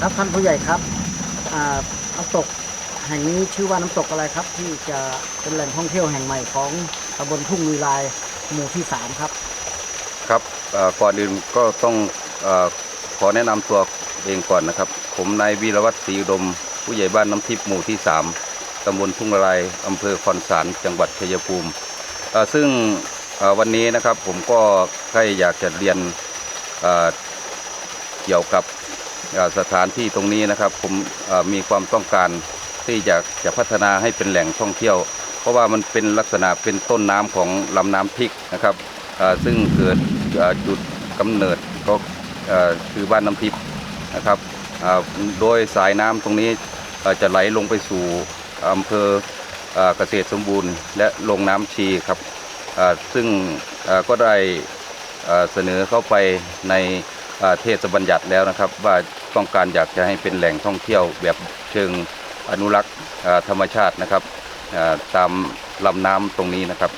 ครับท่านผู้ใหญ่ครับน้ำตกแห่งนี้ชื่อว่าน้ำตกอะไรครับ ที่จะเป็นแหล่งท่องเที่ยวแห่งใหม่ของตำบลทุ่งลุยลายหมู่ที่ 3 ครับ ครับก่อนอื่นก็ต้องอขอแนะนำตัวเองก่อนนะครับ ผมนายวีรวัตรศรีอุดม ผู้ใหญ่บ้านน้ำทิพย์หมู่ที่ 3 ตำบลทุ่งละลายอำเภอคอนสารจังหวัดชัยภูมิ ซึ่งวันนี้นะครับผมก็ใครอยากจะเรียนเกี่ยวกับ สถานที่ตรงนี้นะครับ ผมมีความต้องการที่จะจะพัฒนาให้เป็นแหล่งท่องเที่ยว เพราะว่ามันเป็นลักษณะเป็นต้นน้ำของลำน้ำพริกนะครับซึ่งเกิดจุดกำเนิดก็คือบ้านน้ำทิพย์นะครับโดยสายน้ำตรงนี้จะไหลลงไปสู่อำเภอเกษตรสมบูรณ์ และลงน้ำชีครับซึ่งก็ได้เสนอเข้าไปใน เทศบัญญัติแล้วนะครับว่าต้องการอยากจะให้เป็นแหล่งท่องเที่ยวแบบเชิงอนุรักษ์ธรรมชาตินะครับตามลำน้ำตรงนี้นะครับ